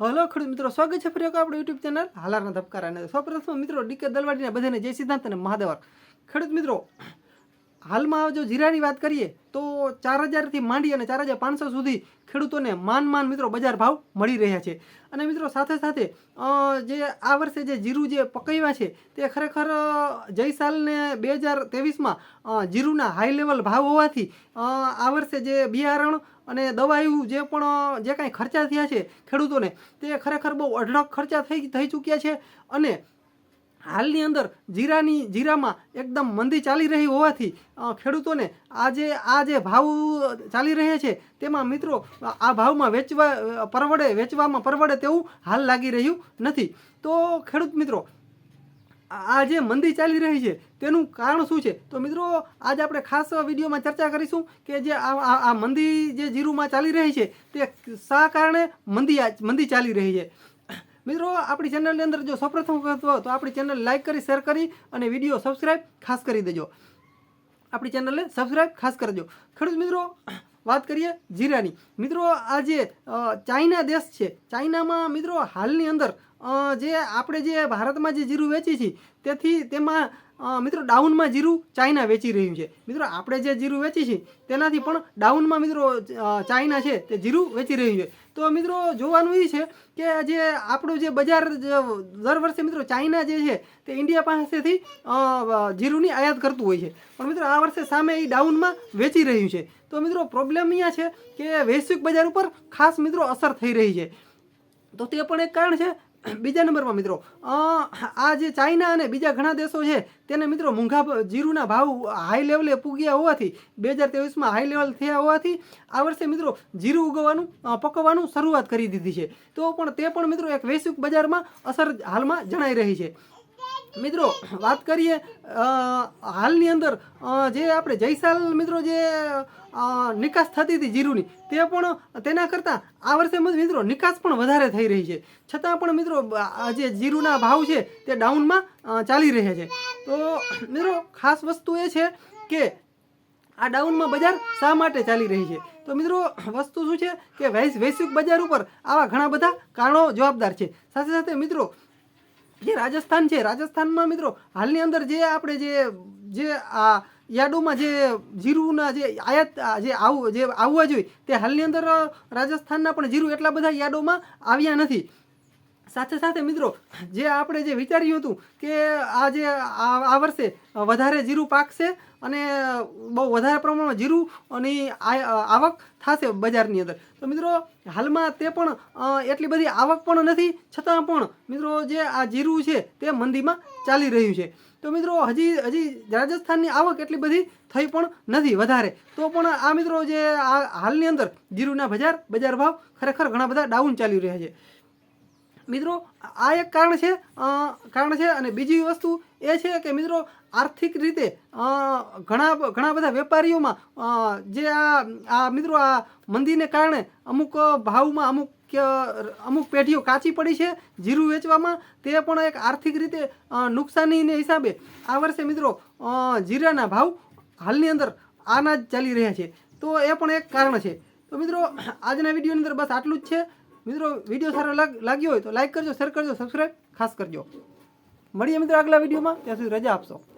Hello ખેડૂત મિત્રો, સ્વાગત છે ફરી આપણે યુટ્યુબ ચેનલ હાલારના ધબકારા અને સૌપ્રથમ મિત્રો ડીકે દલવાડીને બધાને જય સિદ્ધાંત અને મહાદેવર. ખેડૂત મિત્રો હાલમાં જો જીરાની વાત કરીએ, તો ચાર હજારથી માંડી અને ચાર હજાર પાંચસો સુધી ખેડૂતોને માન માન મિત્રો બજાર ભાવ મળી રહ્યા છે. અને મિત્રો સાથે સાથે જે આ વર્ષે જે જીરું જે પકવ્યા છે, તે ખરેખર જય સાલને બે હજાર તેવીસમાં જીરુના હાઈ લેવલ ભાવ હોવાથી આ વર્ષે જે બિયારણ અને દવાયું જે પણ જે કાંઈ ખર્ચા થયા છે ખેડૂતોને, તે ખરેખર બહુ અઢળક ખર્ચા થઈ થઈ ચૂક્યા છે. અને હાલની અંદર જીરાની, જીરામાં એકદમ મંદી ચાલી રહી હોવાથી ખેડૂતોને આજે આ જે ભાવ ચાલી રહ્યા છે. તેમાં મિત્રો આ ભાવમાં વેચવા પરવડે, વેચવામાં પરવડે તેવું હાલ લાગી રહ્યું નથી. તો ખેડૂત મિત્રો, આ જે મંદી ચાલી રહી છે, તેનું કારણ શું છે? તો મિત્રો, આજે આપણે ખાસ વિડીયોમાં ચર્ચા કરીશું કે જે આ મંદી જે જીરુમાં ચાલી રહી છે, તે શા કારણે મંદી મંદી ચાલી રહી છે? મિત્રો, આપણી ચેનલની અંદર જો સૌપ્રથમ વખત હો તો આપણી ચેનલ લાઈક કરી શેર કરી અને વીડિયો સબસ્ક્રાઈબ ખાસ કરી દેજો. આપણી ચેનલને સબસ્ક્રાઈબ ખાસ કરજો ખેડૂત મિત્રો, વાત કરીએ જીરાની. મિત્રો આ જે ચાઇના દેશ છે. ચાઇનામાં મિત્રો, હાલની અંદર જે આપણે જે ભારતમાં જે જીરું વેચી છીએ, તેથી તેમાં મિત્રો ડાઉનમાં જીરું ચાઇના વેચી રહ્યું છે. મિત્રો આપણે જે જીરું વેચી છીએ, તેનાથી પણ ડાઉનમાં મિત્રો ચાઇના છે તે જીરું વેચી રહ્યું છે. તો મિત્રો જોવાનું એ છે કે જે આપણું જે બજાર દર વર્ષે મિત્રો ચાઇના જે છે, તે ઇન્ડિયા પાસેથી જીરુની આયાત કરતું હોય છે. પણ મિત્રો આ વર્ષે સામે એ ડાઉનમાં વેચી રહ્યું છે. તો મિત્રો પ્રોબ્લેમ અહીંયા છે કે વૈશ્વિક બજાર ઉપર ખાસ મિત્રો અસર થઈ રહી છે. તો તે પણ એક કારણ છે બીજા નંબરમાં મિત્રો આ જે ચાઇના અને બીજા ઘણા દેશો છે, તેને મિત્રો મૂંઘા જીરુના ભાવ હાઈ લેવલે પૂગ્યા હોવાથી બે હજાર ત્રેવીસમાં હાઈ લેવલ થયા હોવાથી, આ વર્ષે મિત્રો જીરું ઉગવવાનું પકવવાનું શરૂઆત કરી દીધી છે. તો પણ તે પણ મિત્રો એક વૈશ્વિક બજારમાં અસર હાલમાં જણાઈ રહી છે. મિત્રો, વાત કરીએ હાલની અંદર જે આપણે જયસાલ મિત્રો જે નિકાસ થતી હતી જીરુની, તે પણ તેના કરતાં આ વર્ષે મિત્રો નિકાસ પણ વધારે થઈ રહી છે. છતાં પણ મિત્રો જે જીરુના ભાવ છે તે ડાઉનમાં ચાલી રહ્યા છે. તો, મિત્રો, ખાસ વસ્તુ એ છે કે આ ડાઉનમાં બજાર શા માટે ચાલી રહી છે? તો મિત્રો, વસ્તુ શું છે કે વૈશ્વિક બજાર ઉપર આવા ઘણા બધા કારણો જવાબદાર છે. સાથે સાથે મિત્રો જે રાજસ્થાન છે. રાજસ્થાનમાં મિત્રો, હાલની અંદર જે આપણે જે જે આ યાર્ડોમાં જે જીરુના જે આયાત જે આવું, જે આવવા જોઈએ, તે હાલની અંદર રાજસ્થાનના પણ જીરું એટલા બધા યાર્ડોમાં આવ્યા નથી. સાથે સાથે મિત્રો, જે આપણે જે વિચાર્યું હતું કે આ જે આ વર્ષે વધારે જીરું પાકશે અને બહુ વધારે પ્રમાણમાં જીરુંની આ- આવક થશે બજારની અંદર. તો મિત્રો, હાલમાં તે પણ એટલી બધી આવક પણ નથી, છતાં પણ મિત્રો જે આ જીરું છે તે મંદીમાં ચાલી રહ્યું છે. તો મિત્રો, હજી હજી રાજસ્થાનની આવક એટલી બધી થઈ પણ નથી વધારે. તો પણ આ મિત્રો જે આ, હાલની અંદર જીરુના બજાર બજાર ભાવ ખરેખર ઘણા બધા ડાઉન ચાલી રહ્યા છે. મિત્રો, આ એક કારણ છે કારણ છે અને બીજી વસ્તુ એ છે કે મિત્રો, આર્થિક રીતે ઘણા ઘણા બધા વેપારીઓમાં જે આ આ મિત્રો, આ મંદીને કારણે અમુક ભાવમાં અમુક કે અમુક પેઢીઓ કાચી પડી છે, જીરું વેચવામાં. તે પણ એક આર્થિક રીતે નુકસાનીને હિસાબે આ વર્ષે મિત્રો જીરાના ભાવ હાલની અંદર આના જ ચાલી રહ્યા છે. તો એ પણ એક કારણ છે. તો મિત્રો, આજના વિડીયોની અંદર બસ આટલું જ છે. મિત્રો વીડિયો સારો લાગ- લાગ્યો હોય તો લાઈક કરજો શેર કરજો સબસ્ક્રાઈબ ખાસ કરજો. મળીએ મિત્રો આગલા વિડીયોમાં ત્યાં સુધી રજા આપશો.